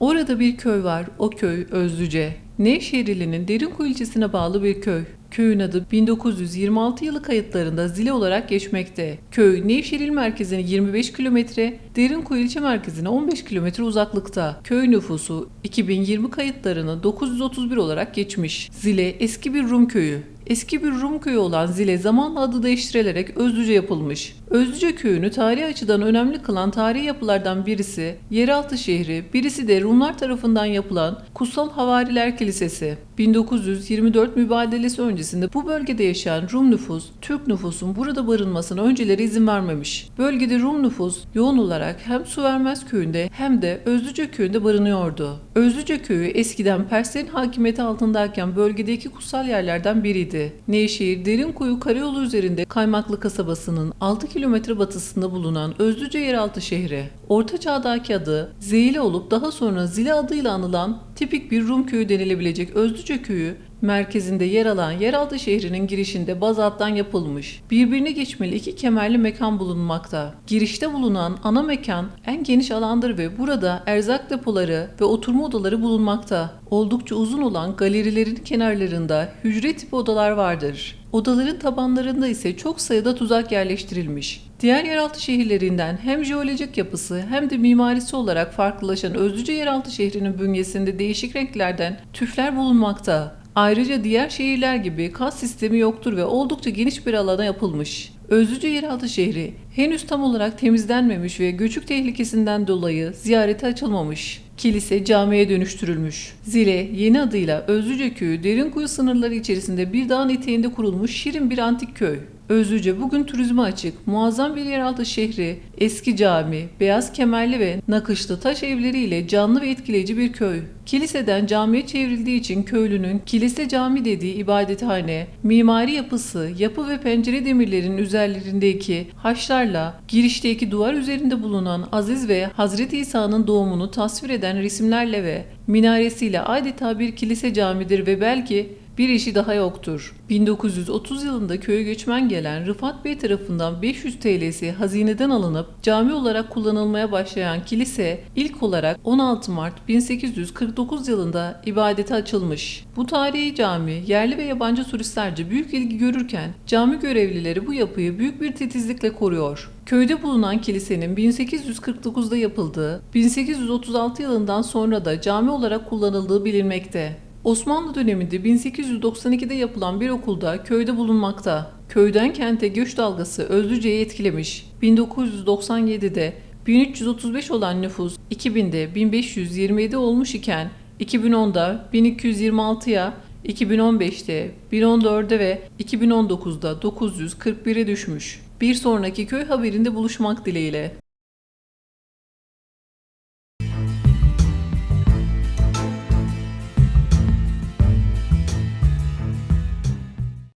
Orada bir köy var. O köy Özlüce. Nevşehirli'nin Derinkuyu ilçesine bağlı bir köy. Köyün adı 1926 yılı kayıtlarında Zile olarak geçmekte. Köy Nevşehir merkezine 25 kilometre, Derinkuyu ilçe merkezine 15 kilometre uzaklıkta. Köy nüfusu 2020 kayıtlarını 931 olarak geçmiş. Zile eski bir Rum köyü. Eski bir Rum köyü olan Zile zamanla adı değiştirilerek Özlüce yapılmış. Özlüce köyünü tarihi açıdan önemli kılan tarihi yapılardan birisi yeraltı şehri, birisi de Rumlar tarafından yapılan Kutsal Havariler Kilisesi. 1924 mübadelesi öncesinde bu bölgede yaşayan Rum nüfus, Türk nüfusun burada barınmasına önceleri izin vermemiş. Bölgede Rum nüfus yoğun olarak hem Suvermez köyünde hem de Özlüce köyünde barınıyordu. Özlüce köyü eskiden Perslerin hakimiyeti altındayken bölgedeki kutsal yerlerden biriydi. Nevşehir Derinkuyu Karayolu üzerinde Kaymaklı kasabasının 6 kilometre batısında bulunan Özlüce yeraltı şehri. Orta çağdaki adı Zeyle olup daha sonra Zile adıyla anılan tipik bir Rum köyü denilebilecek Özlüce köyü merkezinde yer alan yeraltı şehrinin girişinde bazalttan yapılmış. Birbirine geçmeli iki kemerli mekan bulunmakta. Girişte bulunan ana mekan en geniş alandır ve burada erzak depoları ve oturma odaları bulunmakta. Oldukça uzun olan galerilerin kenarlarında hücre tipi odalar vardır. Odaların tabanlarında ise çok sayıda tuzak yerleştirilmiş. Diğer yeraltı şehirlerinden hem jeolojik yapısı hem de mimarisi olarak farklılaşan Özlüce yeraltı şehrinin bünyesinde değişik renklerden tüfler bulunmakta. Ayrıca diğer şehirler gibi kas sistemi yoktur ve oldukça geniş bir alana yapılmış. Özlüce yeraltı şehri henüz tam olarak temizlenmemiş ve göçük tehlikesinden dolayı ziyarete açılmamış. Kilise camiye dönüştürülmüş. Zile yeni adıyla Özlüce köyü Derinkuyu sınırları içerisinde bir dağın eteğinde kurulmuş şirin bir antik köy. Özlüce bugün turizme açık, muazzam bir yeraltı şehri, eski cami, beyaz kemerli ve nakışlı taş evleriyle canlı ve etkileyici bir köy. Kiliseden camiye çevrildiği için köylünün kilise cami dediği ibadethane, mimari yapısı, yapı ve pencere demirlerinin üzerlerindeki haçlarla, girişteki duvar üzerinde bulunan Aziz ve Hazreti İsa'nın doğumunu tasvir eden resimlerle ve minaresiyle adeta bir kilise camidir ve belki bir işi daha yoktur. 1930 yılında köye göçmen gelen Rıfat Bey tarafından 500 TL'si hazineden alınıp cami olarak kullanılmaya başlayan kilise ilk olarak 16 Mart 1849 yılında ibadete açılmış. Bu tarihi cami yerli ve yabancı turistlerce büyük ilgi görürken cami görevlileri bu yapıyı büyük bir titizlikle koruyor. Köyde bulunan kilisenin 1849'da yapıldığı, 1836 yılından sonra da cami olarak kullanıldığı bilinmekte. Osmanlı döneminde 1892'de yapılan bir okulda köyde bulunmakta. Köyden kente göç dalgası Özlüce'yi etkilemiş. 1997'de 1335 olan nüfus 2000'de 1527 olmuş iken 2010'da 1226'ya 2015'te 1014'e ve 2019'da 941'e düşmüş. Bir sonraki köy haberinde buluşmak dileğiyle.